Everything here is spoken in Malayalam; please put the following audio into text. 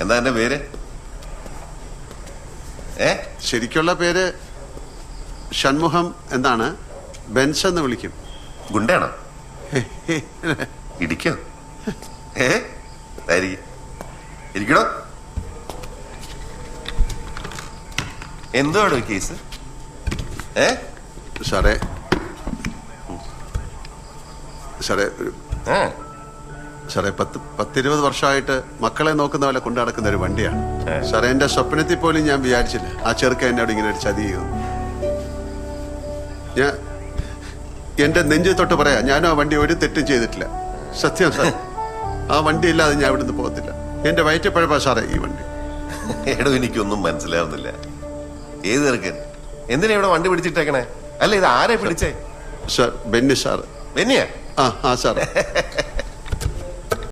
എന്താ എന്റെ പേര്? ഏ? ശരിക്കുള്ള പേര് ഷൺമുഖം എന്താണ് ബെൻസ് എന്ന് വിളിക്കും. ഗുണ്ടയാണോ? ഇടിക്കോ? ഏ? ഇരിക്കണോ എന്തുവാടോ ഈ കേസ്? ഏ? സാറേ. സാറേ ഏ ആ. സാറേ പത്ത് പത്തിരുപത് വർഷമായിട്ട് മക്കളെ നോക്കുന്ന പോലെ കൊണ്ടു നടക്കുന്ന ഒരു വണ്ടിയാണ്. സാറേ എന്റെ സ്വപ്നത്തിൽ പോലും ഞാൻ വിചാരിച്ചില്ല ആ ചെറുക്ക എന്നോട് ഇങ്ങനെ ഒരു ചതി ചെയ്തു. ഞാൻ എന്റെ നെഞ്ചു തൊട്ട് പറയാ ഞാനും ആ വണ്ടി ഒരു തെറ്റും ചെയ്തിട്ടില്ല. സത്യം സാർ ആ വണ്ടി ഇല്ലാതെ ഞാൻ ഇവിടുന്ന് പോകത്തില്ല. എന്റെ വയറ്റപ്പഴപ്പാ സാറേ ഈ വണ്ടി. എടോ എനിക്കൊന്നും മനസ്സിലാവുന്നില്ല. ഏത് ചെറുക്കൻ? എന്തിനാ ഇവിടെ വണ്ടി പിടിച്ചിട്ടേക്കണേ? അല്ല ഇത് ആരെ പിടിച്ചേ? സാർ ബെന്നി സാർ ബെന്നിയാ? ആ ആ സാർ